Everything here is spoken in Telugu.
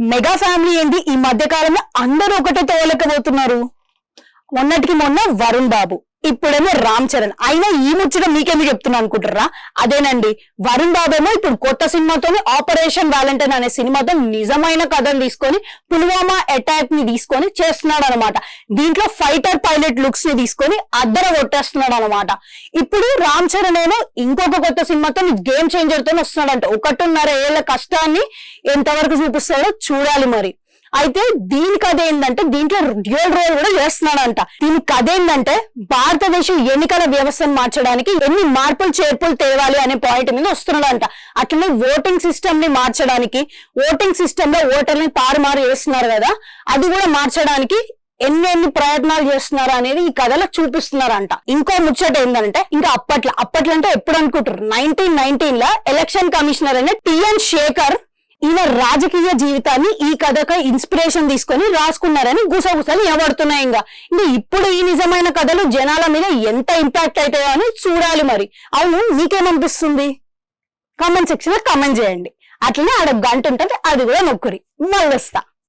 మెగా ఫ్యామిలీ ఏంటి ఈ మధ్య కాలంలో అందరూ ఒకటే తోలకపోతున్నారు మొన్నటికి మొన్న వరుణ్ బాబు. ఇప్పుడేమో రామ్ చరణ్. అయినా ఈ ముచ్చట మీకెందుకు చెప్తున్నా అనుకుంటారా అదేనండి వరుణ్ బాబేమో ఇప్పుడు కొత్త సినిమాతో ఆపరేషన్ వ్యాలంటైన్ అనే సినిమాతో నిజమైన కథను తీసుకొని పుల్వామా అటాక్ని తీసుకొని చేస్తున్నాడు అనమాట దీంట్లో ఫైటర్ పైలట్ లుక్స్ని తీసుకొని అద్దర కొట్టేస్తున్నాడు అనమాట ఇప్పుడు రామ్ చరణ్ ఏమో ఇంకొక కొత్త సినిమాతో గేమ్ చేంజర్తో వస్తున్నాడంట. ఒకటిన్నర ఏళ్ళ కష్టాన్ని ఎంతవరకు చూపిస్తాడో చూడాలి మరి. అయితే దీని కథ ఏంటంటే దీంట్లో డ్యూయల్ రోల్ కూడా చేస్తున్నాడంట దీని కథ ఏంటంటే భారతదేశం ఎన్నికల వ్యవస్థను మార్చడానికి ఎన్ని మార్పులు చేర్పులు తేవాలి అనే పాయింట్ మీద వస్తున్నాడంట. అట్లనే ఓటింగ్ సిస్టమ్ని మార్చడానికి ఓటింగ్ సిస్టమ్లో ఓటర్ని తారుమారు చేస్తున్నారు కదా అది కూడా మార్చడానికి ఎన్ని ఎన్ని ప్రయత్నాలు చేస్తున్నారు అనేది ఈ కథలో చూపిస్తున్నారంట. ఇంకో ముచ్చట ఏంటంటే ఇంకా అప్పట్లో అప్పట్లో అంటే ఎప్పుడు అనుకుంటారు నైన్టీన్ నైన్టీన్లో ఎలక్షన్ కమిషనర్ అనే టిఎన్ శేఖర్ ఈయన రాజకీయ జీవితాన్ని ఈ కథకు ఇన్స్పిరేషన్ తీసుకొని రాసుకున్నారని గుసగుసలు ఎవడుతున్నాయి ఇంకా. ఇంకా ఇప్పుడు ఈ నిజమైన కథలు జనాల మీద ఎంత ఇంపాక్ట్ అవుతాయో అని చూడాలి మరి. అవును మీకేమనిపిస్తుంది? కామెంట్ సెక్షన్లో కామెంట్ చేయండి. అట్లనే ఆడ గంట ఉంటుంది అది కూడా నొక్కురి. మళ్ళొస్తా.